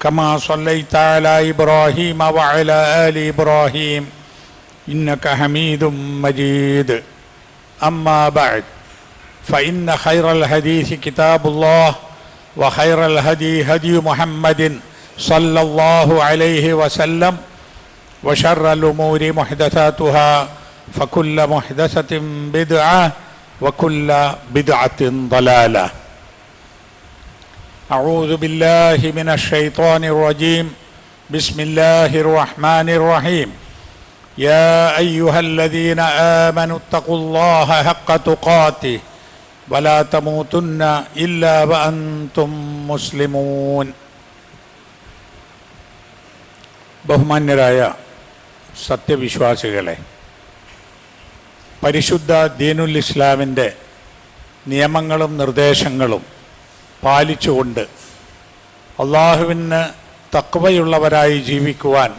كما صليت على إبراهيم وعلى آل إبراهيم إنك حميد مجيد. أما بعد فإن خير الحديث كتاب الله وخير الهدي هدي محمد صلى الله عليه وسلم وشر الأمور محدثاتها فكل محدثة بدعة وكل بدعة ضلالة. أعوذ بالله من الشيطان الرجيم بسم الله الرحمن الرحيم يا أيها الذين آمنوا اتقوا الله حق تقاته ولا تموتن إلا وأنتم مسلمون ബഹുമാന്യരായ സത്യവിശ്വാസികളെ പരിശുദ്ധ ദീനുൽ ഇസ്ലാമിൻ്റെ നിയമങ്ങളും നിർദ്ദേശങ്ങളും പാലിച്ചുകൊണ്ട് അള്ളാഹുവിന് തക്വയുള്ളവരായി ജീവിക്കുവാൻ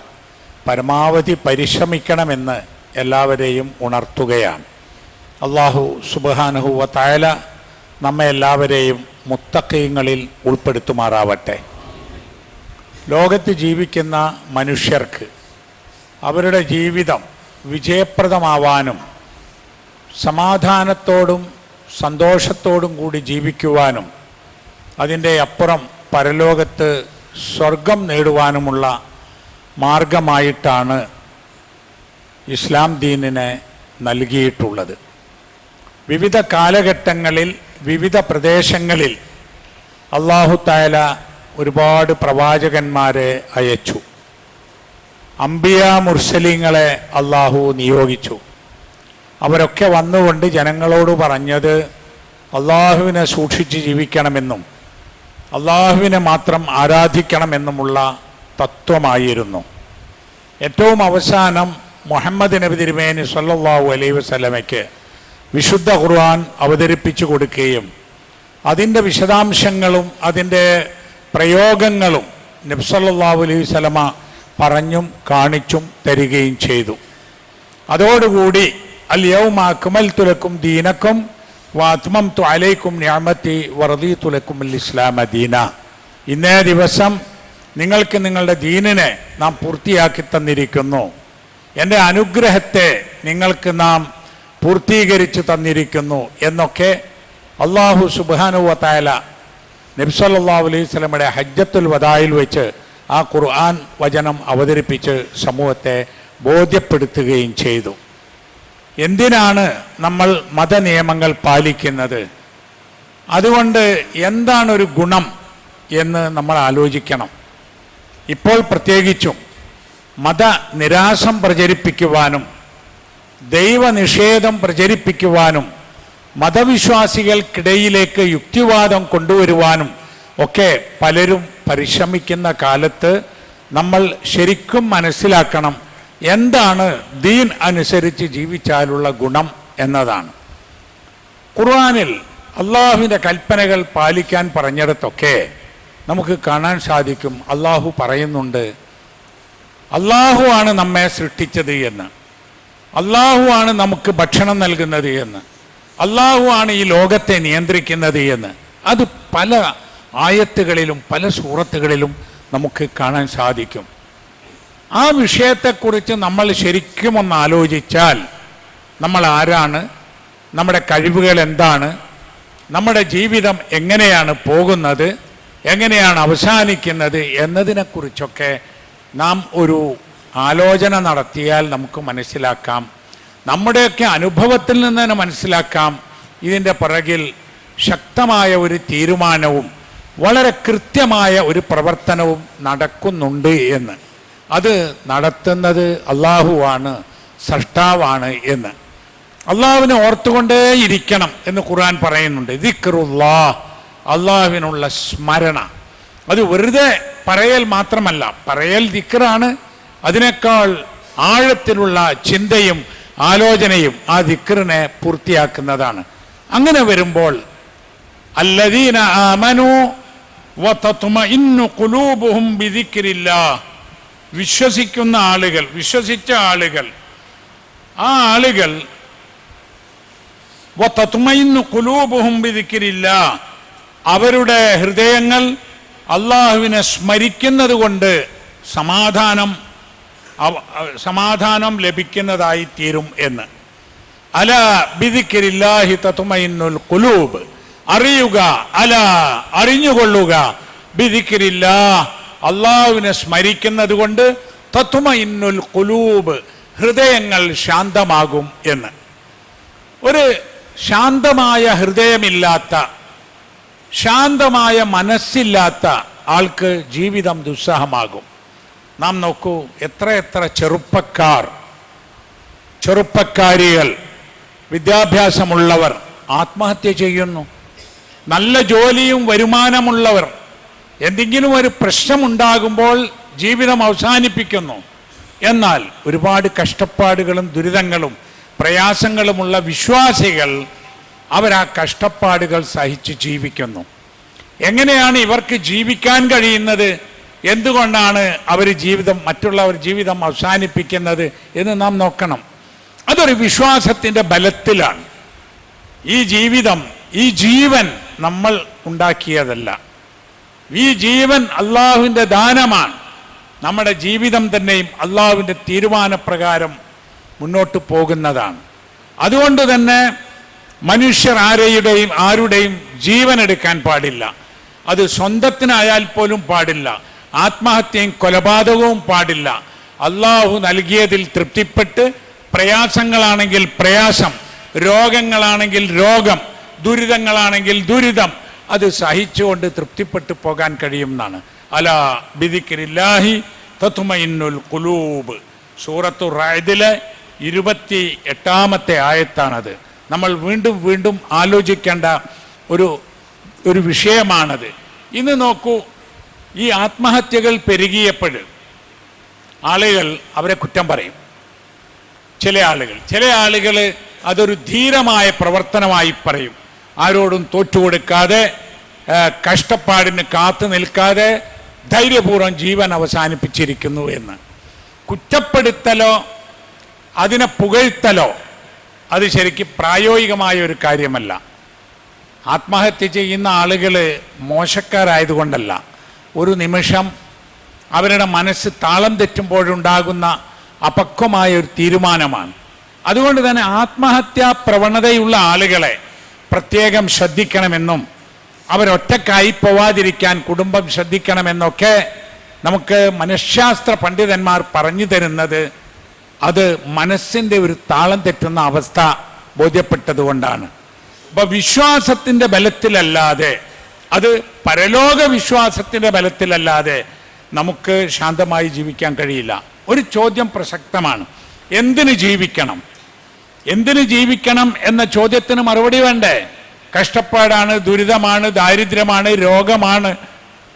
പരമാവധി പരിശ്രമിക്കണമെന്ന് എല്ലാവരെയും ഉണർത്തുകയാണ്. അള്ളാഹു സുബാനുഹുവ തായാല നമ്മെ എല്ലാവരെയും മുത്തക്കയങ്ങളിൽ ഉൾപ്പെടുത്തുമാറാവട്ടെ. ലോകത്ത് ജീവിക്കുന്ന മനുഷ്യർക്ക് അവരുടെ ജീവിതം വിജയപ്രദമാവാനും സമാധാനത്തോടും സന്തോഷത്തോടും കൂടി ജീവിക്കുവാനും അതിന്റെ അപ്പുറം പരലോകത്ത് സ്വർഗം നേടുവാനുമുള്ള മാർഗമായിട്ടാണ് ഇസ്ലാം ദീനിനെ നൽകിയിട്ടുള്ളത്. വിവിധ കാലഘട്ടങ്ങളിൽ വിവിധ പ്രദേശങ്ങളിൽ അള്ളാഹു തായാല ഒരുപാട് പ്രവാചകന്മാരെ അയച്ചു. അംബിയ മുർസലിങ്ങളെ അള്ളാഹു നിയോഗിച്ചു. അവരൊക്കെ വന്നുകൊണ്ട് ജനങ്ങളോട് പറഞ്ഞത് അള്ളാഹുവിനെ സൂക്ഷിച്ച് ജീവിക്കണമെന്നും അള്ളാഹുവിനെ മാത്രം ആരാധിക്കണം ആരാധിക്കണമെന്നുമുള്ള തത്വമായിരുന്നു. ഏറ്റവും അവസാനം മുഹമ്മദ് നബി തിരുമേനി സല്ലാഹു അലൈ വസ്ലമയ്ക്ക് വിശുദ്ധ ഖുർആൻ അവതരിപ്പിച്ചു കൊടുക്കുകയും അതിന്റെ വിശദാംശങ്ങളും അതിന്റെ പ്രയോഗങ്ങളും നബ്സല്ലാഹു അലൈഹി വസല്ലമ പറഞ്ഞും കാണിച്ചും തരികയും ചെയ്തു. അതോടുകൂടി അൽ യൗമ അക്മൽതു ലക്കും ദീനക്കും വാത്മംതു അലൈക്കും ഞാമത്തി വറദീതു ലക്കും അൽ ഇസ്ലാമ ദീന. ഇന്നേ ദിവസം നിങ്ങൾക്ക് നിങ്ങളുടെ ദീനിനെ നാം പൂർത്തിയാക്കി തന്നിരിക്കുന്നു. എന്റെ അനുഗ്രഹത്തെ നിങ്ങൾക്ക് നാം പൂർത്തീകരിച്ചു തന്നിരിക്കുന്നു എന്നൊക്കെ അള്ളാഹു സുബാനുവത്തായ നബ്സല്ലാ അലൈഹി സ്വലമയുടെ ഹജ്ജത്തുൽ വദായിൽ വെച്ച് ആ ഖുർആൻ വചനം അവതരിപ്പിച്ച് സമൂഹത്തെ ബോധ്യപ്പെടുത്തുകയും ചെയ്തു. എന്തിനാണ് നമ്മൾ മതനിയമങ്ങൾ പാലിക്കുന്നത്? അതുകൊണ്ട് എന്താണ് ഒരു ഗുണം എന്ന് നമ്മൾ ആലോചിക്കണം. ഇപ്പോൾ പ്രത്യേകിച്ചും മതനിരാശം പ്രചരിപ്പിക്കുവാനും ദൈവനിഷേധം പ്രചരിപ്പിക്കുവാനും മതവിശ്വാസികൾക്കിടയിലേക്ക് യുക്തിവാദം കൊണ്ടുവരുവാനും ഒക്കെ പലരും പരിശ്രമിക്കുന്ന കാലത്ത് നമ്മൾ ശരിക്കും മനസ്സിലാക്കണം എന്താണ് ദീൻ അനുസരിച്ച് ജീവിച്ചാലുള്ള ഗുണം എന്നതാണ്. ഖുർആാനിൽ അള്ളാഹുവിന്റെ കൽപ്പനകൾ പാലിക്കാൻ പറഞ്ഞിടത്തൊക്കെ നമുക്ക് കാണാൻ സാധിക്കും. അള്ളാഹു പറയുന്നുണ്ട് അള്ളാഹു ആണ് നമ്മെ സൃഷ്ടിച്ചത് എന്ന്. അള്ളാഹു ആണ് നമുക്ക് ഭക്ഷണം നൽകുന്നത് എന്ന്. അള്ളാഹു ആണ് ഈ ലോകത്തെ നിയന്ത്രിക്കുന്നത് എന്ന്. അത് പല ആയത്തുകളിലും പല സൂറത്തുകളിലും നമുക്ക് കാണാൻ സാധിക്കും. ആ വിഷയത്തെക്കുറിച്ച് നമ്മൾ ശരിക്കും ഒന്ന് ആലോചിച്ചാൽ നമ്മൾ ആരാണ്? നമ്മുടെ കഴിവുകൾ എന്താണ്? നമ്മുടെ ജീവിതം എങ്ങനെയാണ് പോകുന്നത്? എങ്ങനെയാണ് അവസാനിക്കുന്നത്? എന്നതിനെക്കുറിച്ചൊക്കെ നാം ഒരു ആലോചന നടത്തിയാൽ നമുക്ക് മനസ്സിലാക്കാം. നമ്മുടെയൊക്കെ അനുഭവത്തിൽ നിന്ന് തന്നെ മനസ്സിലാക്കാം. ഇതിന്റെ പിറകിൽ ശക്തമായ ഒരു തീരുമാനവും വളരെ കൃത്യമായ ഒരു പ്രവർത്തനവും നടക്കുന്നുണ്ട് എന്ന്. അത് നടത്തുന്നത് അള്ളാഹുവാണ് സൃഷ്ടാവാണ് എന്ന്. അള്ളാഹുവിനെ ഓർത്തുകൊണ്ടേ ഇരിക്കണം എന്ന് ഖുർആൻ പറയുന്നുണ്ട്. ദിക്റുല്ലാ അള്ളാഹുവിനുള്ള സ്മരണ. അത് വെറുതെ പറയൽ മാത്രമല്ല പറയൽ ദിക്റാണ്. അതിനേക്കാൾ ആഴത്തിലുള്ള ചിന്തയും ആലോചനയും ആ ദിക്റിനെ പൂർത്തിയാക്കുന്നതാണ്. അങ്ങനെ വരുമ്പോൾ അല്ലദീന ആമനു വതത്മഇന്നു ഖുലൂബുഹും ബിദിക്രില്ലാഹ് വിശ്വസിക്കുന്ന ആളുകൾ വിശ്വസിച്ച ആളുകൾ. ആ ആളുകൾ കുലൂബുഹുംബിതിക്കില്ല അവരുടെ ഹൃദയങ്ങൾ അള്ളാഹുവിനെ സ്മരിക്കുന്നത് കൊണ്ട് സമാധാനം സമാധാനം ലഭിക്കുന്നതായി തീരും എന്ന്. അല ബിദിക്രില്ലാഹി തത്മയിന്നുൽ കുലൂബ് അറിയുക അല അറിഞ്ഞുകൊള്ളുക. ബിദിക്രില്ലാ അള്ളാഹുവിനെ സ്മരിക്കുന്നത് കൊണ്ട് തത്മഇന്നുൽ കുലൂബ് ഹൃദയങ്ങൾ ശാന്തമാകും എന്ന്. ഒരു ശാന്തമായ ഹൃദയമില്ലാത്ത ശാന്തമായ മനസ്സില്ലാത്ത ആൾക്ക് ജീവിതം ദുസ്സഹമാകും. നാം നോക്കൂ എത്രയെത്ര എത്ര ചെറുപ്പക്കാർ ചെറുപ്പക്കാരികൾ വിദ്യാഭ്യാസമുള്ളവർ ആത്മഹത്യ ചെയ്യുന്നു. നല്ല ജോലിയും വരുമാനമുള്ളവർ എന്തെങ്കിലും ഒരു പ്രശ്നമുണ്ടാകുമ്പോൾ ജീവിതം അവസാനിപ്പിക്കുന്നു. എന്നാൽ ഒരുപാട് കഷ്ടപ്പാടുകളും ദുരിതങ്ങളും പ്രയാസങ്ങളുമുള്ള വിശ്വാസികൾ അവരാ കഷ്ടപ്പാടുകൾ സഹിച്ച് ജീവിക്കുന്നു. എങ്ങനെയാണ് ഇവർക്ക് ജീവിക്കാൻ കഴിയുന്നത്? എന്തുകൊണ്ടാണ് അവർ ജീവിതം മറ്റുള്ളവർ ജീവിതം അവസാനിപ്പിക്കുന്നത് എന്ന് നാം നോക്കണം. അതൊരു വിശ്വാസത്തിന്റെ ബലത്തിലാണ്. ഈ ജീവിതം ഈ ജീവൻ നമ്മൾ ഉണ്ടാക്കിയതല്ല. ഈ ജീവൻ അള്ളാഹുവിന്റെ ദാനമാണ്. നമ്മുടെ ജീവിതം തന്നെയും അള്ളാഹുവിന്റെ തീരുമാനപ്രകാരം മുന്നോട്ട് പോകുന്നതാണ്. അതുകൊണ്ട് തന്നെ മനുഷ്യർ ആരെയുടെയും ആരുടെയും ജീവൻ എടുക്കാൻ പാടില്ല. അത് സ്വന്തത്തിനായാൽ പോലും പാടില്ല. ആത്മഹത്യയും കൊലപാതകവും പാടില്ല. അള്ളാഹു നൽകിയതിൽ തൃപ്തിപ്പെട്ട് പ്രയാസങ്ങളാണെങ്കിൽ പ്രയാസം രോഗങ്ങളാണെങ്കിൽ രോഗം ദുരിതങ്ങളാണെങ്കിൽ ദുരിതം അത് സഹിച്ചുകൊണ്ട് തൃപ്തിപ്പെട്ടു പോകാൻ കഴിയുമെന്നാണ്. അല ബിദിക്രില്ലാഹി തത്തുമയിന്നുൽ കുലൂബ് സൂറത്തു റായതിലെ ഇരുപത്തി എട്ടാമത്തെ ആയത്താണത്. നമ്മൾ വീണ്ടും വീണ്ടും ആലോചിക്കേണ്ട ഒരു ഒരു വിഷയമാണത്. ഇന്ന് നോക്കൂ ഈ ആത്മഹത്യകൾ പെരുകിയപ്പോൾ ആളുകൾ അവരെ കുറ്റം പറയും. ചില ആളുകൾ ചില ആളുകൾ അതൊരു ധീരമായ പ്രവർത്തനമായി പറയും. ആരോടും തോറ്റുകൊടുക്കാതെ കൊടുക്കാതെ കഷ്ടപ്പാടിന് കാത്തു നിൽക്കാതെ ധൈര്യപൂർവം ജീവൻ അവസാനിപ്പിച്ചിരിക്കുന്നു എന്ന്. കുറ്റപ്പെടുത്തലോ അതിനെ പുകഴ്ത്തലോ അത് ശരിക്കും പ്രായോഗികമായ ഒരു കാര്യമല്ല. ആത്മഹത്യ ചെയ്യുന്ന ആളുകൾ മോശക്കാരായതുകൊണ്ടല്ല. ഒരു നിമിഷം അവരുടെ മനസ്സ് താളം തെറ്റുമ്പോഴുണ്ടാകുന്ന അപക്വമായ ഒരു തീരുമാനമാണ്. അതുകൊണ്ട് തന്നെ ആത്മഹത്യാ പ്രവണതയുള്ള ആളുകളെ പ്രത്യേകം ശ്രദ്ധിക്കണമെന്നും അവരൊറ്റക്കായി പോവാതിരിക്കാൻ കുടുംബം ശ്രദ്ധിക്കണമെന്നൊക്കെ നമുക്ക് മനഃശാസ്ത്ര പണ്ഡിതന്മാർ പറഞ്ഞു തരുന്നത് അത് മനസ്സിന്റെ ഒരു താളം തെറ്റുന്ന അവസ്ഥ ബോധ്യപ്പെട്ടതുകൊണ്ടാണ്. അപ്പൊ വിശ്വാസത്തിന്റെ ബലത്തിലല്ലാതെ അത് പരലോക വിശ്വാസത്തിന്റെ ബലത്തിലല്ലാതെ നമുക്ക് ശാന്തമായി ജീവിക്കാൻ കഴിയില്ല. ഒരു ചോദ്യം പ്രസക്തമാണ്. എന്തിന് ജീവിക്കണം? എന്തിന് ജീവിക്കണം എന്ന ചോദ്യത്തിന് മറുപടി വേണ്ടേ? കഷ്ടപ്പാടാണ് ദുരിതമാണ് ദാരിദ്ര്യമാണ് രോഗമാണ്.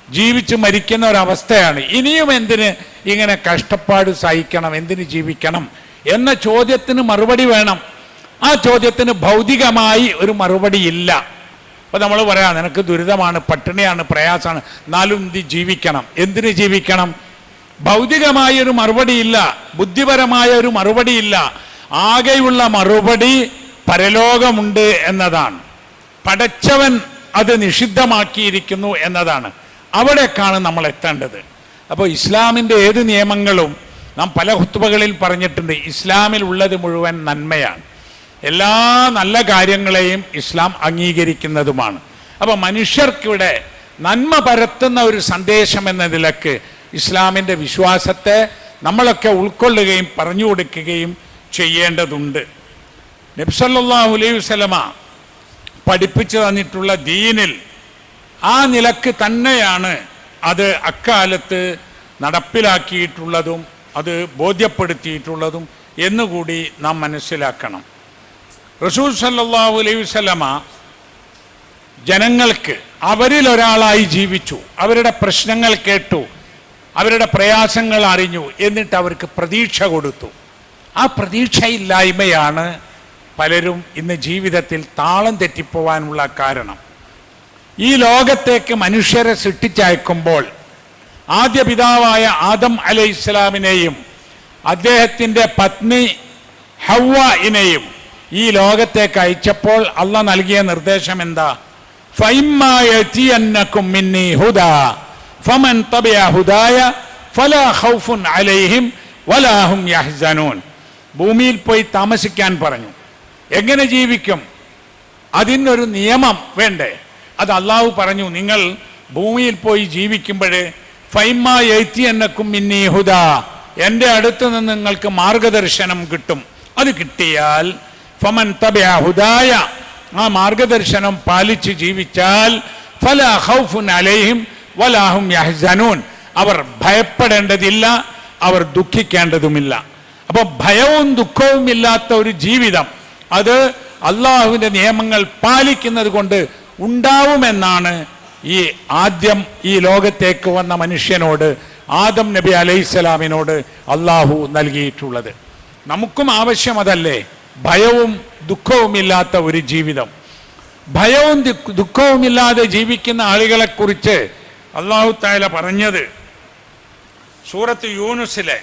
ജീവിച്ച് മരിക്കുന്ന ഒരവസ്ഥയാണ്. ഇനിയും എന്തിന് ഇങ്ങനെ കഷ്ടപ്പാട് സഹിക്കണം എന്തിന് ജീവിക്കണം എന്ന ചോദ്യത്തിന് മറുപടി വേണം. ആ ചോദ്യത്തിന് ഭൗതികമായി ഒരു മറുപടി ഇല്ല. അപ്പൊ നമ്മൾ പറയാം നിനക്ക് ദുരിതമാണ് പട്ടിണിയാണ് പ്രയാസമാണ്. എന്നാലും ഇത് ജീവിക്കണം? എന്തിന് ജീവിക്കണം? ഭൗതികമായ ഒരു മറുപടിയില്ല ബുദ്ധിപരമായ ഒരു മറുപടിയില്ല ആകെയുള്ള മറുപടി പരലോകമുണ്ട് എന്നതാണ്. പടച്ചവൻ അത് നിഷിദ്ധമാക്കിയിരിക്കുന്നു എന്നതാണ്. അവിടേക്കാണ് നമ്മൾ എത്തേണ്ടത്. അപ്പോൾ ഇസ്ലാമിന്റെ ഏത് നിയമങ്ങളും നാം പല ഹുത്തുബകളിൽ പറഞ്ഞിട്ടുണ്ട് ഇസ്ലാമിൽ ഉള്ളത് മുഴുവൻ നന്മയാണ്. എല്ലാ നല്ല കാര്യങ്ങളെയും ഇസ്ലാം അംഗീകരിക്കുന്നതുമാണ്. അപ്പോൾ മനുഷ്യർക്കിവിടെ നന്മ പരത്തുന്ന ഒരു സന്ദേശം എന്ന നിലയ്ക്ക് ഇസ്ലാമിന്റെ വിശ്വാസത്തെ നമ്മളൊക്കെ ഉൾക്കൊള്ളുകയും പറഞ്ഞു കൊടുക്കുകയും ചെയ്യേണ്ടതുണ്ട്. നബ്സല്ലാഹു അലൈഹി വസല്ലമ പഠിപ്പിച്ചു തന്നിട്ടുള്ള ദീനിൽ ആ നിലയ്ക്ക് തന്നെയാണ് അത് അക്കാലത്ത് നടപ്പിലാക്കിയിട്ടുള്ളതും അത് ബോധ്യപ്പെടുത്തിയിട്ടുള്ളതും എന്നുകൂടി നാം മനസ്സിലാക്കണം. റസൂൽ സല്ലല്ലാഹു അലൈഹി വസല്ലമ ജനങ്ങൾക്ക് അവരിൽ ഒരാളായി ജീവിച്ചു. അവരുടെ പ്രശ്നങ്ങൾ കേട്ടു. അവരുടെ പ്രയാസങ്ങൾ അറിഞ്ഞു. എന്നിട്ട് അവർക്ക് പ്രതീക്ഷ കൊടുത്തു. ആ പ്രതീക്ഷയില്ലായ്മയാണ് പലരും ഇന്ന് ജീവിതത്തിൽ താളം തെറ്റിപ്പോവാനുള്ള കാരണം. ഈ ലോകത്തേക്ക് മനുഷ്യരെ സൃഷ്ടിച്ചയക്കുമ്പോൾ ആദ്യ പിതാവായ ആദം അലൈഹി ഇസ്ലാമിനെയും അദ്ദേഹത്തിന്റെ പത്നി ഹവ്വയിനെയും ഈ ലോകത്തേക്ക് അയച്ചപ്പോൾ അള്ള നൽകിയ നിർദ്ദേശം എന്താ? ഫമൻ തബിയ ഹുദായ ഫലാ ഖൗഫുൻ അലൈഹിം വലാഹും യഹ്സനൂൻ. ഭൂമിയിൽ പോയി താമസിക്കാൻ പറഞ്ഞു. എങ്ങനെ ജീവിക്കും? അതിനൊരു നിയമം വേണ്ടേ? അത് അള്ളാഹു പറഞ്ഞു നിങ്ങൾ ഭൂമിയിൽ പോയി ജീവിക്കുമ്പോൾ ഫൈമ എഴുത്തി എന്നക്കും മിന്നി ഹുദ എന്റെ അടുത്ത് നിന്ന് നിങ്ങൾക്ക് മാർഗദർശനം കിട്ടും. അത് കിട്ടിയാൽ ഫമൻ തബിയ ഹുദായ ആ മാർഗദർശനം പാലിച്ച് ജീവിച്ചാൽ ഫല ഹൗഫുൻ അലൈഹിം വലാഹും അവർ ഭയപ്പെടേണ്ടതില്ല അവർ ദുഃഖിക്കേണ്ടതുമില്ല. അപ്പോൾ ഭയവും ദുഃഖവും ഇല്ലാത്ത ഒരു ജീവിതം അത് അള്ളാഹുവിന്റെ നിയമങ്ങൾ പാലിക്കുന്നത് കൊണ്ട് ഉണ്ടാവുമെന്നാണ് ഈ ആദ്യം ഈ ലോകത്തേക്ക് വന്ന മനുഷ്യനോട് ആദം നബി അലൈഹിസ്സലാമിനോട് അള്ളാഹു നൽകിയിട്ടുള്ളത്. നമുക്കും ആവശ്യം അതല്ലേ? ഭയവും ദുഃഖവും ഇല്ലാത്ത ഒരു ജീവിതം. ഭയവും ദുഃഖവും ഇല്ലാതെ ജീവിക്കുന്ന ആളുകളെ കുറിച്ച് അള്ളാഹു താല പറഞ്ഞത് സൂറത്ത് യൂനുസിലെ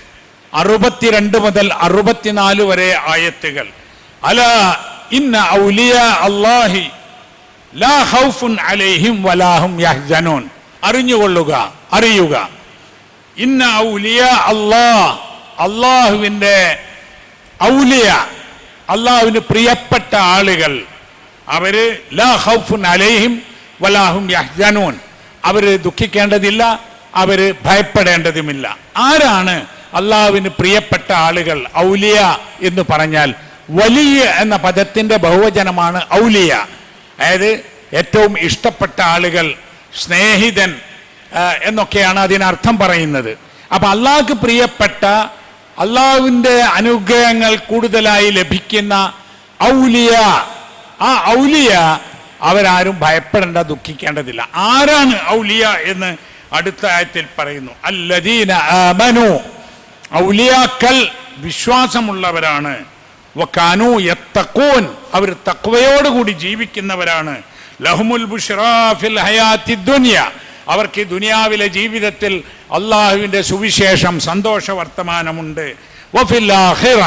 അറുപത്തിരണ്ട് മുതൽ അറുപത്തിനാല് വരെ ആയത്തുകൾ. അല ഇന്ന ഔലിയ അള്ളാഹി ലാ ഹൗഫുൻ അലൈഹിം വലാഹും യഹ്സനൂൻ. അറിഞ്ഞുകൊള്ളുക അറിയുക. ഇന്ന ഔലിയ അള്ളാഹ് അള്ളാഹുവിന്റെ ഔലിയ അള്ളാഹുവിന് പ്രിയപ്പെട്ട ആളുകൾ. അവർ ലാ ഹൗഫുൻ അലൈഹിം വലാഹും യഹ്സനൂൻ. അവർ ദുഃഖിക്കേണ്ടതില്ല അവർ ഭയപ്പെടേണ്ടതുമില്ല. ആരാണ് അള്ളാഹുവിന് പ്രിയപ്പെട്ട ആളുകൾ ഔലിയ എന്ന് പറഞ്ഞാൽ വലിയ എന്ന പദത്തിന്റെ ബഹുവചനമാണ് ഔലിയ. അതായത് ഏറ്റവും ഇഷ്ടപ്പെട്ട ആളുകൾ സ്നേഹിതൻ എന്നൊക്കെയാണ് അതിനർത്ഥം പറയുന്നത്. അപ്പൊ അള്ളാഹ്ക്ക് പ്രിയപ്പെട്ട അള്ളാഹുവിന്റെ അനുഗ്രഹങ്ങൾ കൂടുതലായി ലഭിക്കുന്ന ഔലിയ ആ ഔലിയ അവരാരും ഭയപ്പെടേണ്ട ദുഃഖിക്കേണ്ടതില്ല. ആരാണ് ഔലിയ എന്ന് അടുത്ത ആയത്തിൽ പറയുന്നു. അല്ലദീന ആമനു. ഔലിയാക്കൾ വിശ്വാസമുള്ളവരാണ്. വക്കാനു യത്തക്കൂൻ അവർ തക്വയോടുകൂടി ജീവിക്കുന്നവരാണ്. ലഹുമുൽ ബുഷ്റാഫിൽ ഹയാത്തി ദുനിയ അവർക്ക് ദുനിയാവിലെ ജീവിതത്തിൽ അള്ളാഹുവിന്റെ സുവിശേഷം സന്തോഷ വർത്തമാനമുണ്ട് വഫിൽ ആഹിറ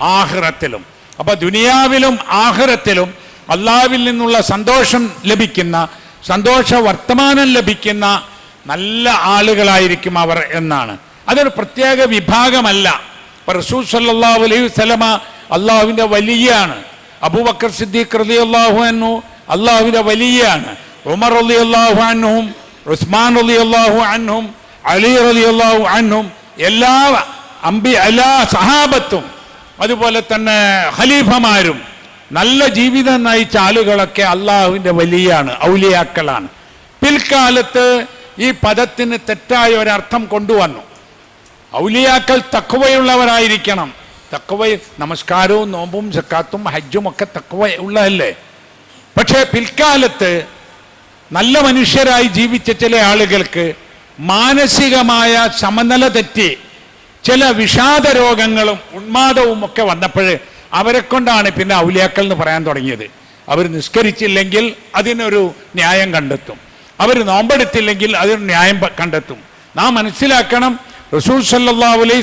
ആഹിറത്തിലും അപ്പൊ ദുനിയാവിലും ആഹിറത്തിലും അള്ളാഹുവിൽ നിന്നുള്ള സന്തോഷം ലഭിക്കുന്ന സന്തോഷ വർത്തമാനം ലഭിക്കുന്ന നല്ല ആളുകളായിരിക്കും അവർ എന്നാണ്. അതൊരു പ്രത്യേക വിഭാഗമല്ല. റസൂൽ സല്ലല്ലാഹു അലൈഹി വസല്ലമ അള്ളാഹുവിന്റെ വലിയാണ്. അബൂബക്കർ സിദ്ദീഖ് റലി അള്ളാഹു അന്നു അള്ളാഹുവിന്റെ വലിയാണ്. ഉമർ അലി റളിയല്ലാഹു അൻഹും ഉസ്മാൻ അള്ളാഹു അന്നും അലി അലി അള്ളാഹു അന്നും എല്ലാ അമ്പി എല്ലാ സഹാബത്തും അതുപോലെ തന്നെ ഖലീഫമാരും നല്ല ജീവിതം നയിച്ച ആളുകളൊക്കെ അള്ളാഹുവിന്റെ വലിയാണ് ഔലിയാക്കളാണ്. പിൽക്കാലത്ത് ഈ പദത്തിന് തെറ്റായ ഒരർത്ഥം കൊണ്ടുവന്നു. ഔലിയാക്കൾ തക്കുവയുള്ളവരായിരിക്കണം തക്കുവ നമസ്കാരവും നോമ്പും സക്കാത്തും ഹജ്ജും ഒക്കെ തക്കുവ ഉള്ളതല്ലേ? പക്ഷേ പിൽക്കാലത്ത് നല്ല മനുഷ്യരായി ജീവിച്ച ചില ആളുകൾക്ക് മാനസികമായ സമനില തെറ്റി ചില വിഷാദ രോഗങ്ങളും ഉന്മാദവും ഒക്കെ വന്നപ്പോൾ അവരെ കൊണ്ടാണ് പിന്നെ ഔലിയാക്കൾ എന്ന് പറയാൻ തുടങ്ങിയത്. അവർ നിസ്കരിച്ചില്ലെങ്കിൽ അതിനൊരു ന്യായം കണ്ടെത്തും. അവർ നോമ്പെടുത്തില്ലെങ്കിൽ അതിന് ന്യായം കണ്ടെത്തും. നാം മനസ്സിലാക്കണം റസൂൽ സല്ലല്ലാഹു അലൈഹി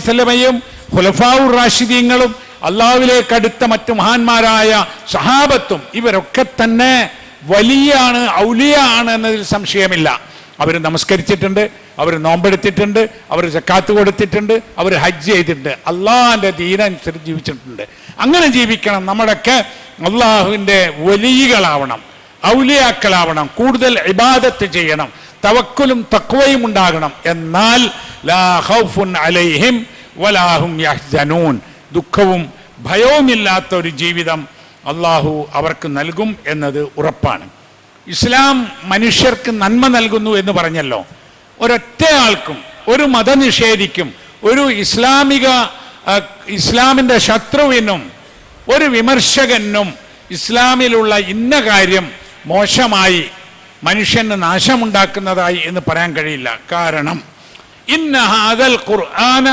റാഷിദീങ്ങളും അള്ളാഹുവിലേക്ക് അടുത്ത മറ്റു മഹാന്മാരായ സഹാബത്തും ഇവരൊക്കെ തന്നെ വലിയാണ് ഔലിയാണ് എന്നതിൽ സംശയമില്ല. അവർ നമസ്കരിച്ചിട്ടുണ്ട് അവർ നോമ്പെടുത്തിട്ടുണ്ട് അവർ ജക്കാത്ത് കൊടുത്തിട്ടുണ്ട് അവർ ഹജ്ജ് ചെയ്തിട്ടുണ്ട്. അള്ളാഹിന്റെ ദീനനുസരിച്ച് ജീവിച്ചിട്ടുണ്ട്. അങ്ങനെ ജീവിക്കണം നമ്മുടെയൊക്കെ അള്ളാഹുവിന്റെ വലിയകളാവണം ഔലിയാക്കളാവണം കൂടുതൽ ഇബാദത്ത് ചെയ്യണം. തവക്കുലും തക്വയും ഉണ്ടാകണം. എന്നാൽ അലൈഹിം വലാഹും ദുഃഖവും ഭയവുമില്ലാത്ത ഒരു ജീവിതം അള്ളാഹു അവർക്ക് നൽകും എന്നത് ഉറപ്പാണ്. ഇസ്ലാം മനുഷ്യർക്ക് നന്മ നൽകുന്നു എന്ന് പറഞ്ഞല്ലോ. ഒരൊറ്റ ആൾക്കും ഒരു മതനിഷേധിക്കും ഒരു ഇസ്ലാമിക ഇസ്ലാമിന്റെ ശത്രുവിനും ഒരു വിമർശകനും ഇസ്ലാമിലുള്ള ഇന്ന കാര്യം മോശമായി മനുഷ്യന് നാശമുണ്ടാക്കുന്നതായി എന്ന് പറയാൻ കഴിയില്ല. കാരണം ഇന്ന ഹാദൽ ഖുർആന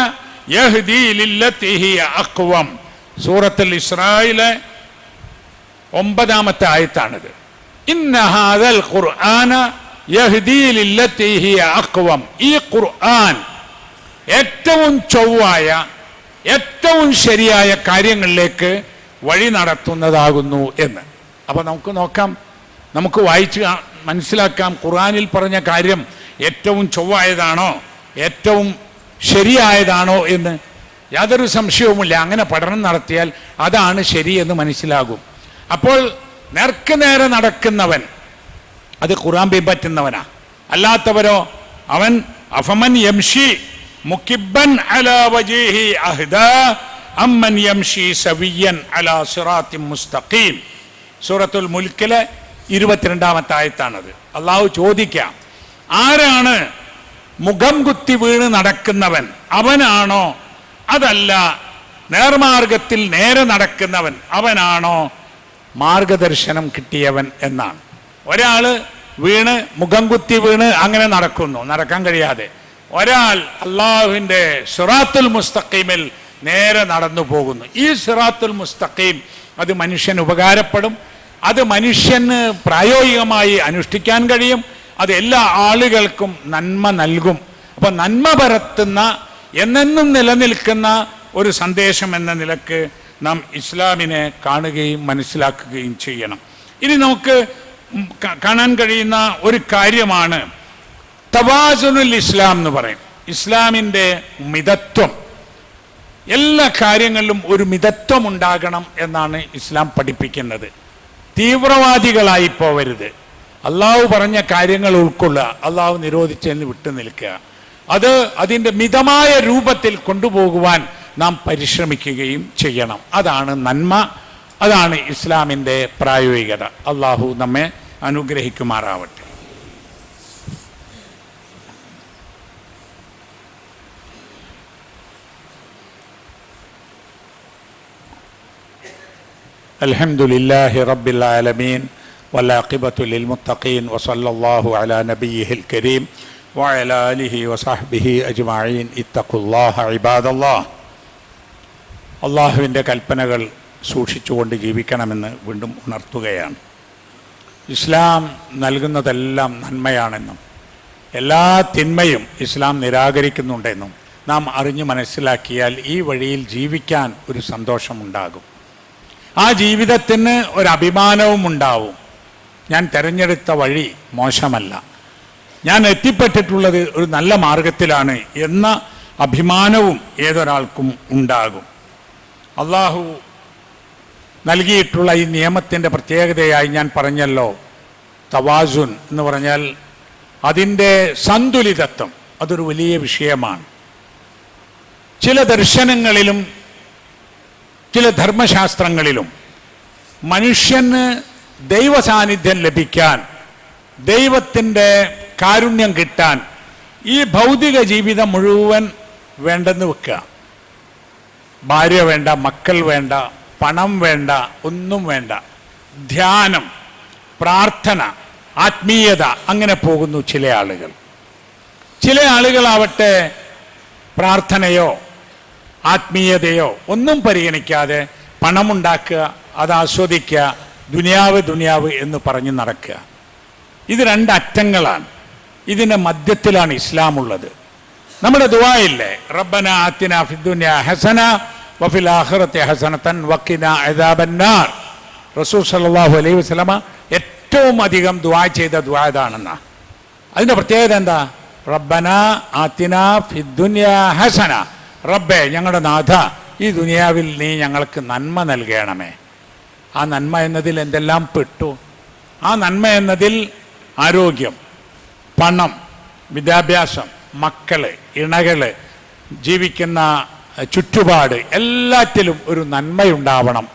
അക്വം സൂറത്തുൽ ഇസ്രായിലെ ഒമ്പതാമത്തെ ആയത്താണിത്. ഇന്ന ഹാദൽ ഖുർആന അക്വം ഈ ഖുർആൻ ഏറ്റവും ചൊവ്വായ ഏറ്റവും ശരിയായ കാര്യങ്ങളിലേക്ക് വഴി നടത്തുന്നതാകുന്നു എന്ന്. അപ്പൊ നമുക്ക് നോക്കാം. നമുക്ക് വായിച്ച് മനസ്സിലാക്കാം. ഖുറാനിൽ പറഞ്ഞ കാര്യം ഏറ്റവും ചൊവ്വായതാണോ? ഏറ്റവും ശരിയായതാണോ എന്ന് യാതൊരു സംശയവുമില്ല. അങ്ങനെ പഠനം നടത്തിയാൽ അതാണ് ശരിയെന്ന് മനസ്സിലാകും. അപ്പോൾ നേർക്ക് നേരെ നടക്കുന്നവൻ അത് ഖുറാൻ പിൻപറ്റുന്നവനാ അല്ലാത്തവരോ? അവൻ അഫമൻ യംഷി മുക്കിബൻ അമ്മൻ യംഷി സവിയൻ അലാ സുറാത്തി മുസ്തഖീം. സൂറത്തുൽ മുൽക്കിലെ ഇരുപത്തിരണ്ടാമത്തെ ആയത്താണത് അള്ളാഹു ചോദിക്കാം ആരാണ് മുഖം കുത്തി വീണ് നടക്കുന്നവൻ? അവനാണോ? അതല്ല നേർമാർഗത്തിൽ നേരെ നടക്കുന്നവൻ അവനാണോ? മാർഗദർശനം കിട്ടിയവൻ എന്നാണ്. ഒരാൾ വീണ് മുഖം കുത്തി വീണ് അങ്ങനെ നടക്കുന്നു. നടക്കാൻ കഴിയാതെ. ഒരാൾ അള്ളാഹുവിന്റെ സിറാത്തുൽ മുസ്തഖീമിൽ നേരെ നടന്നു പോകുന്നു. ഈ സിറാത്തുൽ മുസ്തഖീം അത് മനുഷ്യന് ഉപകാരപ്പെടും അത് മനുഷ്യന് പ്രായോഗികമായി അനുഷ്ഠിക്കാൻ കഴിയും. അത് എല്ലാ ആളുകൾക്കും നന്മ നൽകും. അപ്പൊ നന്മ പരത്തുന്ന എന്നെന്നും നിലനിൽക്കുന്ന ഒരു സന്ദേശം എന്ന നിലയ്ക്ക് നാം ഇസ്ലാമിനെ കാണുകയും മനസ്സിലാക്കുകയും ചെയ്യണം. ഇനി നമുക്ക് കാണാൻ കഴിയുന്ന ഒരു കാര്യമാണ്. തവാസുനുൽ ഇസ്ലാം എന്ന് പറയും. ഇസ്ലാമിന്റെ മിതത്വം. എല്ലാ കാര്യങ്ങളിലും ഒരു മിതത്വം ഉണ്ടാകണം എന്നാണ് ഇസ്ലാം പഠിപ്പിക്കുന്നത്. തീവ്രവാദികളായി പോവരുത്. അള്ളാഹു പറഞ്ഞ കാര്യങ്ങൾ ഉൾക്കൊള്ളുക അള്ളാഹു നിരോധിച്ചെന്ന് വിട്ടു നിൽക്കുക. അത് അതിന്റെ മിതമായ രൂപത്തിൽ കൊണ്ടുപോകുവാൻ നാം പരിശ്രമിക്കുകയും ചെയ്യണം. അതാണ് നന്മ അതാണ് ഇസ്ലാമിന്റെ പ്രായോഗികത. അള്ളാഹു നമ്മെ അനുഗ്രഹിക്കുമാറാവട്ടെ. الحمد لله رب العالمين والعاقبة للمتقين وصلى الله على نبيه الكريم وعلى آله وصحبه أجمعين اتقوا الله عباد الله അള്ളാഹുവിൻ്റെ കൽപ്പനകൾ സൂക്ഷിച്ചുകൊണ്ട് ജീവിക്കണമെന്ന് വീണ്ടും ഉണർത്തുകയാണ് ഇസ്ലാം നൽകുന്നതെല്ലാം നന്മയാണെന്നും എല്ലാ തിന്മയും ഇസ്ലാം നിരാകരിക്കുന്നുണ്ടെന്നും നാം അറിഞ്ഞു മനസ്സിലാക്കിയാൽ ഈ വഴിയിൽ ജീവിക്കാൻ ഒരു സന്തോഷമുണ്ടാകും ആ ജീവിതത്തിന് ഒരഭിമാനവും ഉണ്ടാവും. ഞാൻ തിരഞ്ഞെടുത്ത വഴി മോശമല്ല. ഞാൻ എത്തിപ്പെട്ടിട്ടുള്ളത് ഒരു നല്ല മാർഗത്തിലാണ് എന്ന അഭിമാനവും ഏതൊരാൾക്കും ഉണ്ടാകും. അള്ളാഹു നൽകിയിട്ടുള്ള ഈ നിയമത്തിന്റെ പ്രത്യേകതയായി ഞാൻ പറഞ്ഞല്ലോ. തവാസുൻ എന്ന് പറഞ്ഞാൽ അതിന്റെ സന്തുലിതത്വം അതൊരു വലിയ വിഷയമാണ്. ചില ദർശനങ്ങളിലും ചില ധർമ്മശാസ്ത്രങ്ങളിലും മനുഷ്യന് ദൈവ സാന്നിധ്യം ലഭിക്കാൻ ദൈവത്തിന്റെ കാരുണ്യം കിട്ടാൻ ഈ ഭൗതിക ജീവിതം മുഴുവൻ വേണ്ടെന്ന് വെക്കുക. ഭാര്യ വേണ്ട മക്കൾ വേണ്ട പണം വേണ്ട ഒന്നും വേണ്ട. ധ്യാനം പ്രാർത്ഥന ആത്മീയത അങ്ങനെ പോകുന്നു ചില ആളുകൾ. ചില ആളുകളാവട്ടെ പ്രാർത്ഥനയോ ആത്മീയതയോ ഒന്നും പരിഗണിക്കാതെ പണമുണ്ടാക്കുക അത് ആസ്വദിക്കുക ദുനിയാവ് ദുനിയാവ് എന്ന് പറഞ്ഞ് നടക്കുക. ഇത് രണ്ട് അറ്റങ്ങളാണ്. ഇതിന്റെ മധ്യത്തിലാണ് ഇസ്ലാം ഉള്ളത്. നമ്മുടെ ദുബായില്ലേ റബ്ബന ആത്തിന ഫിദുനിയ ഹസന വഫിൽ ആഹ്റത്തെ ഹസനതൻ വക്കിന അദാബന്നാർ. റസൂൽ സല്ലല്ലാഹു അലൈഹി വസ്ലമ ഏറ്റവും അധികം ദുആ ചെയ്ത ദുആ ഇതാണെന്നാ. അതിന്റെ പ്രത്യേകത എന്താ? റബ്ബന ആത്തിന ഫിദുനിയ ഹസന. റബ്ബെ ഞങ്ങളുടെ നാഥ ഈ ദുനിയാവിൽ നീ ഞങ്ങൾക്ക് നന്മ നൽകണമേ. ആ നന്മ എന്നതിൽ എന്തെല്ലാം പെട്ടു? ആ നന്മ എന്നതിൽ ആരോഗ്യം പണം വിദ്യാഭ്യാസം മക്കൾ ഇണകൾ ജീവിക്കുന്ന ചുറ്റുപാട് എല്ലാറ്റിലും ഒരു നന്മയുണ്ടാവണം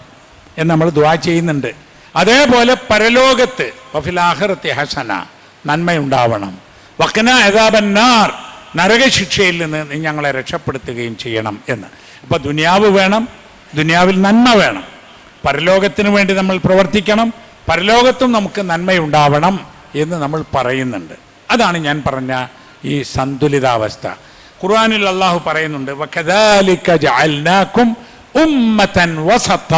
എന്ന് നമ്മൾ ദുവാ ചെയ്യുന്നുണ്ട്. അതേപോലെ പരലോകത്ത് വഫിലാഹർ ഹസന നന്മയുണ്ടാവണം. വക്കന ഏതാബന്നാർ നരകശിക്ഷയിൽ നിന്ന് ഞങ്ങളെ രക്ഷപ്പെടുത്തുകയും ചെയ്യണം എന്ന്. അപ്പോൾ ദുനിയാവ് വേണം ദുനിയാവിൽ നന്മ വേണം. പരലോകത്തിന് വേണ്ടി നമ്മൾ പ്രവർത്തിക്കണം പരലോകത്തും നമുക്ക് നന്മയുണ്ടാവണം എന്ന് നമ്മൾ പറയുന്നുണ്ട്. അതാണ് ഞാൻ പറഞ്ഞ ഈ സന്തുലിതാവസ്ഥ. ഖുർആാനിൽ അള്ളാഹു പറയുന്നുണ്ട് "വകദാലിക ജഅൽനാകും ഉമ്മതൻ വസത്ത.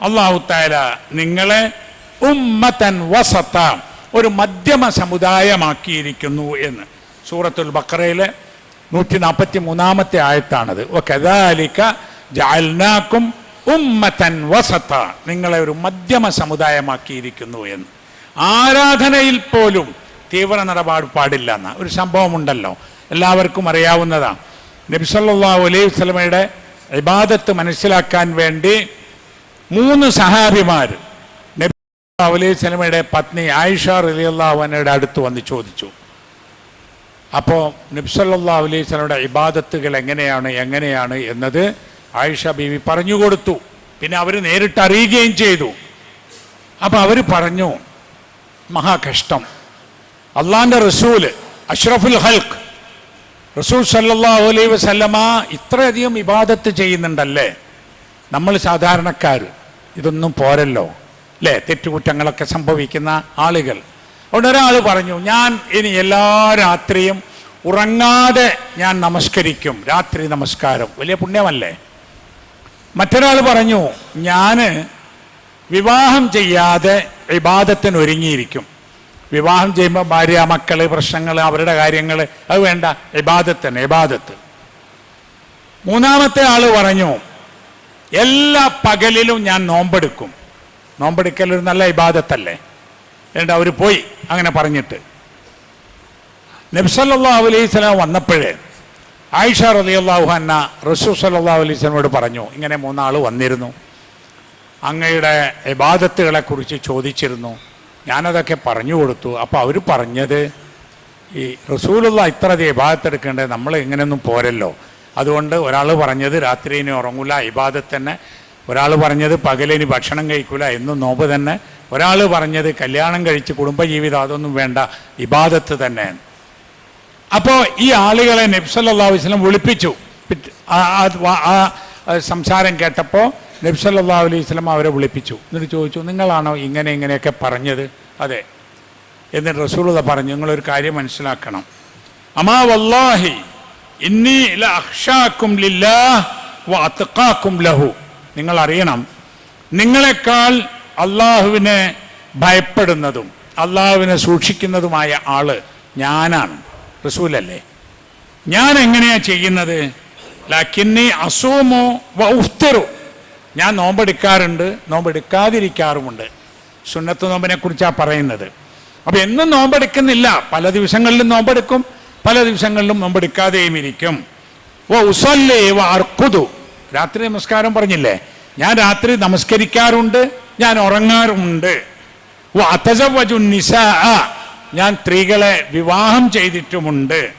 അള്ളാഹു താല നിങ്ങളെ ഉമ്മത്തൻ വസത്ത ഒരു മധ്യമ സമുദായമാക്കിയിരിക്കുന്നു എന്ന്. സൂറത്തുൽ ബക്കറയിലെ നൂറ്റി നാൽപ്പത്തി മൂന്നാമത്തെ ആയത്താണത്. "വകദാലിക ജഅൽനാകും ഉമ്മതൻ വസത്ത. നിങ്ങളെ ഒരു മധ്യമ സമുദായമാക്കിയിരിക്കുന്നു എന്ന്. ആരാധനയിൽ പോലും തീവ്ര നടപാട് പാടില്ല എന്ന. ഒരു സംഭവമുണ്ടല്ലോ. എല്ലാവർക്കും അറിയാവുന്നതാണ് നബിസല്ലാ അലൈഹി സ്വലമയുടെ ഇബാദത്ത് മനസ്സിലാക്കാൻ വേണ്ടി മൂന്ന് സഹാബിമാർ നബി അലൈഹി സ്വലമയുടെ പത്നി ആയിഷ റലിയല്ലാഹുവിനയുടെ അടുത്ത് വന്ന് ചോദിച്ചു. അപ്പോൾ നബ്സല്ലാ അലൈഹി സ്വലയുടെ ഇബാദത്തുകൾ എങ്ങനെയാണ് എങ്ങനെയാണ് എന്നത് ആയിഷ ബീവി പറഞ്ഞു കൊടുത്തു. പിന്നെ അവർ നേരിട്ട് അറിയുകയും ചെയ്തു. അപ്പോൾ അവർ പറഞ്ഞു മഹാകഷ്ടം അള്ളാന്റെ റസൂൽ അഷ്റഫുൽ ഹൽക്ക് റസൂൽ സല്ലല്ലാഹു അലൈ വസല്ലമ ഇത്രയധികം ഇബാദത്ത് ചെയ്യുന്നുണ്ടല്ലേ? നമ്മൾ സാധാരണക്കാർ ഇതൊന്നും പോരല്ലോ. അല്ലേ തെറ്റുകുറ്റങ്ങളൊക്കെ സംഭവിക്കുന്ന ആളുകൾ. അവിടെ ഒരാൾ പറഞ്ഞു ഞാൻ ഇനി എല്ലാ രാത്രിയും ഉറങ്ങാതെ ഞാൻ നമസ്കരിക്കും. രാത്രി നമസ്കാരം. വലിയ പുണ്യമല്ലേ? മറ്റൊരാൾ പറഞ്ഞു ഞാൻ വിവാഹം ചെയ്യാതെ വിവാദത്തിന് ഒരുങ്ങിയിരിക്കും. വിവാഹം ചെയ്യുമ്പോൾ ഭാര്യ മക്കൾ പ്രശ്നങ്ങൾ അവരുടെ കാര്യങ്ങൾ അത് വേണ്ട. ഇബാദത്തിന് ഇബാദത്ത്. മൂന്നാമത്തെ ആൾ പറഞ്ഞു എല്ലാ പകലിലും ഞാൻ നോമ്പെടുക്കും. നോമ്പെടുക്കൽ ഒരു നല്ല ഇബാദത്തല്ലേ? എന്നിട്ട് അവർ പോയി. അങ്ങനെ പറഞ്ഞിട്ട്. നബ്സല്ലാ അലൈഹി സ്വലാം വന്നപ്പോഴേ ആയിഷ റലിയല്ലാഹു അന്ന റസൂ സല്ലാ അലൈഹി സ്വലമോട് പറഞ്ഞു ഇങ്ങനെ മൂന്നാൾ വന്നിരുന്നു. അങ്ങയുടെ ഇബാദത്തുകളെ കുറിച്ച് ചോദിച്ചിരുന്നു. ഞാനതൊക്കെ പറഞ്ഞു കൊടുത്തു. അപ്പോൾ അവർ പറഞ്ഞത് ഈ റസൂലുള്ള ഇത്ര ഇബാദത്ത് എടുക്കേണ്ടത് നമ്മൾ ഇങ്ങനെയൊന്നും പോരല്ലോ. അതുകൊണ്ട് ഒരാൾ പറഞ്ഞത് രാത്രി ഇനി ഉറങ്ങൂല ഇബാദത്ത് തന്നെ. ഒരാൾ പറഞ്ഞത് പകലിനി ഭക്ഷണം കഴിക്കൂല എന്നും നോമ്പ് തന്നെ. ഒരാൾ പറഞ്ഞത് കല്യാണം കഴിച്ച് കുടുംബജീവിതം അതൊന്നും വേണ്ട ഇബാദത്ത് തന്നെ അപ്പോൾ ഈ ആളുകളെ നബ്സല്ലാ വസ്ലം വിളിപ്പിച്ചു. ആ- സംസാരം കേട്ടപ്പോൾ നബ്സല്ലാ അലൈഹി വസ്ലം അവരെ വിളിപ്പിച്ചു. എന്നിട്ട് ചോദിച്ചു നിങ്ങളാണോ ഇങ്ങനെ ഇങ്ങനെയൊക്കെ പറഞ്ഞത്? അതെ. എന്നിട്ട് റസൂലുള്ള പറഞ്ഞു നിങ്ങളൊരു കാര്യം മനസ്സിലാക്കണം. അമാ വല്ലാഹി ഇന്നി അത്ഖാക്കും ലഹു. നിങ്ങൾ അറിയണം നിങ്ങളെക്കാൾ അള്ളാഹുവിനെ ഭയപ്പെടുന്നതും അള്ളാഹുവിനെ സൂക്ഷിക്കുന്നതുമായ ആൾ ഞാനാണ്. റസൂലല്ലേ? ഞാൻ എങ്ങനെയാ ചെയ്യുന്നത്? ലാക്കിന്നി അസൂമോ വ ഞാൻ നോമ്പെടുക്കാറുണ്ട് നോമ്പെടുക്കാതിരിക്കാറുമുണ്ട്. സുന്നത്ത് നോമ്പിനെ കുറിച്ചാണ് പറയുന്നത്. അപ്പൊ എന്നും നോമ്പെടുക്കുന്നില്ല. പല ദിവസങ്ങളിലും നോമ്പെടുക്കും പല ദിവസങ്ങളിലും നോമ്പെടുക്കാതെയും ഇരിക്കും. ഓ ഉസല്ലേ വ രാത്രി നമസ്കാരം പറഞ്ഞില്ലേ? ഞാൻ രാത്രി നമസ്കരിക്കാറുണ്ട് ഞാൻ ഉറങ്ങാറുമുണ്ട്. ഞാൻ സ്ത്രീകളെ വിവാഹം ചെയ്തിട്ടുമുണ്ട്.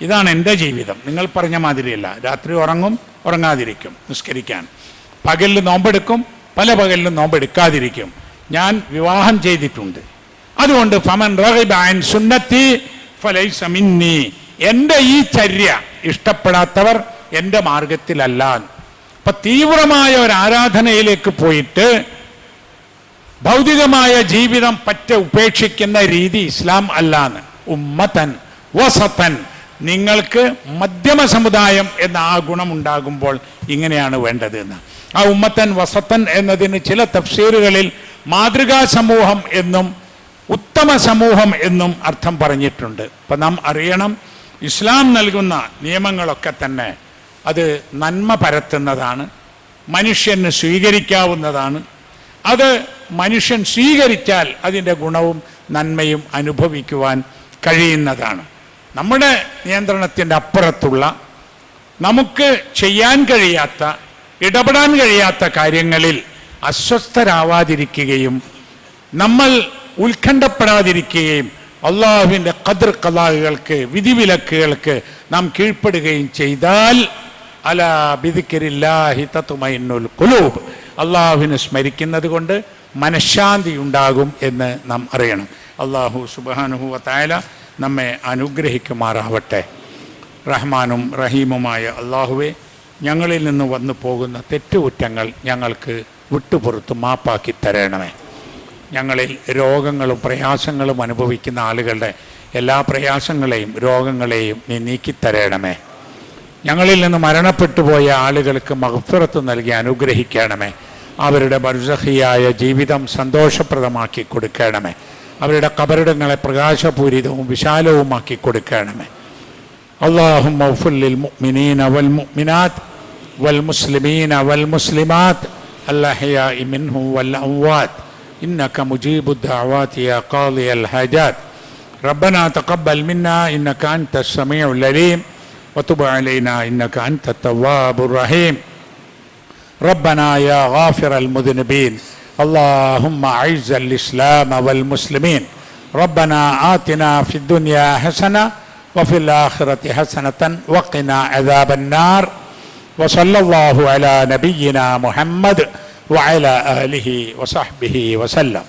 ഇതാണ് എന്റെ ജീവിതം. നിങ്ങൾ പറഞ്ഞ മാതിരിയല്ല. രാത്രി ഉറങ്ങും ഉറങ്ങാതിരിക്കും. നിസ്കരിക്കാൻ. പകലിൽ നോമ്പെടുക്കും പല പകലിലും നോമ്പെടുക്കാതിരിക്കും. ഞാൻ വിവാഹം ചെയ്തിട്ടുണ്ട്. അതുകൊണ്ട് ഫമൻ റഹിബാൻ സുന്നത്തി ഫലൈസ മിന്നി. എന്റെ ഈ ചര്യ ഇഷ്ടപ്പെടാത്തവർ എന്റെ മാർഗത്തിലല്ല അപ്പൊ തീവ്രമായ ഒരു ആരാധനയിലേക്ക് പോയിട്ട് ഭൗതികമായ ജീവിതം പറ്റ ഉപേക്ഷിക്കുന്ന രീതി ഇസ്ലാം അല്ലാന്ന്. ഉമ്മത്തൻ വസത്തൻ നിങ്ങൾക്ക് മധ്യമ സമുദായം എന്ന ആ ഗുണമുണ്ടാകുമ്പോൾ ഇങ്ങനെയാണ് വേണ്ടത് എന്ന് ആ ഉമ്മത്തൻ വസത്തൻ എന്നതിന് ചില തഫ്സീറുകളിൽ മാതൃകാ സമൂഹം എന്നും ഉത്തമ സമൂഹം എന്നും അർത്ഥം പറഞ്ഞിട്ടുണ്ട്. അപ്പം നാം അറിയണം ഇസ്ലാം നൽകുന്ന നിയമങ്ങളൊക്കെ തന്നെ അത് നന്മ പരത്തുന്നതാണ് മനുഷ്യന് സ്വീകരിക്കാവുന്നതാണ് അത് മനുഷ്യൻ സ്വീകരിച്ചാൽ അതിന്റെ ഗുണവും നന്മയും അനുഭവിക്കുവാൻ കഴിയുന്നതാണ്. നമ്മുടെ നിയന്ത്രണത്തിന്റെ അപ്പുറത്തുള്ള നമുക്ക് ചെയ്യാൻ കഴിയാത്ത ഇടപെടാൻ കഴിയാത്ത കാര്യങ്ങളിൽ അസ്വസ്ഥരാവാതിരിക്കുകയും നമ്മൾ ഉത്കണ്ഠപ്പെടാതിരിക്കുകയും അള്ളാഹുവിന്റെ കതിർ കലാഹുകൾക്ക് വിധിവിലക്കുകൾക്ക് നാം കീഴ്പ്പെടുകയും ചെയ്താൽ അലാ ബിദിക്കരില്ലാഹി തത്തുമൈനുൽ കുലൂബ് അള്ളാഹുവിനെ സ്മരിക്കുന്നത് കൊണ്ട് മനഃശാന്തി ഉണ്ടാകും എന്ന് നാം അറിയണം. അള്ളാഹു സുബാനുഹുവ തായാല നമ്മെ അനുഗ്രഹിക്കുമാറാവട്ടെ. റഹ്മാനും റഹീമുമായ അള്ളാഹുവെ ഞങ്ങളിൽ നിന്ന് വന്നു പോകുന്ന തെറ്റുകുറ്റങ്ങൾ ഞങ്ങൾക്ക് വിട്ടുപുറത്ത് മാപ്പാക്കി തരണമേ. ഞങ്ങളിൽ രോഗങ്ങളും പ്രയാസങ്ങളും അനുഭവിക്കുന്ന ആളുകളുടെ എല്ലാ പ്രയാസങ്ങളെയും രോഗങ്ങളെയും നീ നീക്കിത്തരയണമേ ഞങ്ങളിൽ നിന്ന് മരണപ്പെട്ടു പോയ ആളുകൾക്ക് മഹഫിറത്ത് നൽകി അനുഗ്രഹിക്കണമേ. അവരുടെ ബർസഹിയായ ജീവിതം സന്തോഷപ്രദമാക്കി കൊടുക്കണമേ അവരുടെ കബറിടങ്ങളെ പ്രകാശപൂരിതവും വിശാലവുമാക്കി കൊടുക്കണമേ اللهم اغفر للمؤمنين والمؤمنات والمسلمين والمسلمات الأحياء منهم والأموات إنك مجيب الدعوات يا قاضي الحاجات ربنا تقبل منا إنك أنت السميع العليم وتب علينا إنك أنت التواب الرحيم ربنا يا غافر المذنبين. اللهم أعز الإسلام والمسلمين. ربنا آتنا في الدنيا حسنة وفي الآخرة حسنة وقنا عذاب النار. وصلى الله على نبينا محمد وعلى آله وصحبه وسلم.